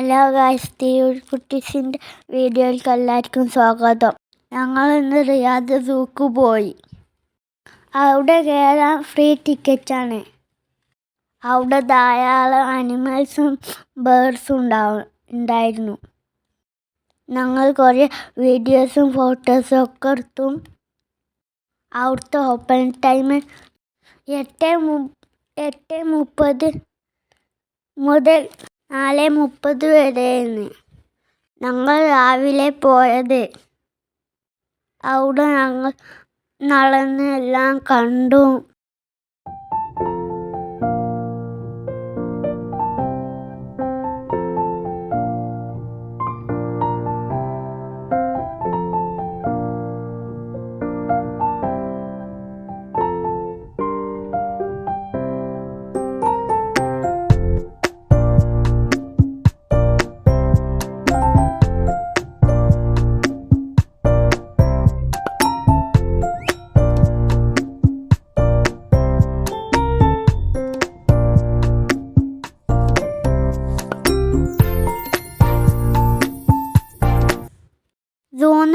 Hello guys Tirur കുട്ടീസിന്റെ വീഡിയോയിലേക്ക് എല്ലാവർക്കും സ്വാഗതം. ഞങ്ങൾ ഇന്ന് റിയാദ് സൂക്ക് പോയി. അവിടെ കയറാൻ ഫ്രീ ടിക്കറ്റാണ് അവിടെ ധാരാളം അനിമൽസും ബേർഡ്സും ഉണ്ടാവും ഉണ്ടായിരുന്നു. ഞങ്ങൾ കുറേ വീഡിയോസും ഫോട്ടോസും ഒക്കെ എടുത്തു. അവിടുത്തെ ഓപ്പൺ ടൈം എട്ട് മു എട്ട് മുപ്പത് മുതൽ നാല് മുപ്പത് വരെയാണ്. ഞങ്ങൾ രാവിലെ പോയത്. അവിടെ ഞങ്ങൾ നടന്ന് എല്ലാം കണ്ടു.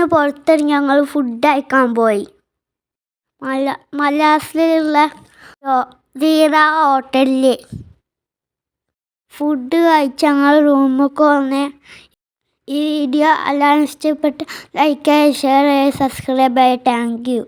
സൂന്ന് പുറത്തിറങ്ങി ഞങ്ങൾ ഫുഡ് അയക്കാൻ പോയി. മല മലാസിലുള്ള ധീര ഹോട്ടലിൽ ഫുഡ് കഴിച്ച് ഞങ്ങൾ റൂമിലേക്ക് വന്ന് ഈ വീഡിയോ എല്ലാവരും ഇഷ്ടപ്പെട്ട് ലൈക്ക് ചെയ്യുക ഷെയർ ചെയ്യുക സബ്സ്ക്രൈബ് ചെയ്യുക താങ്ക് യു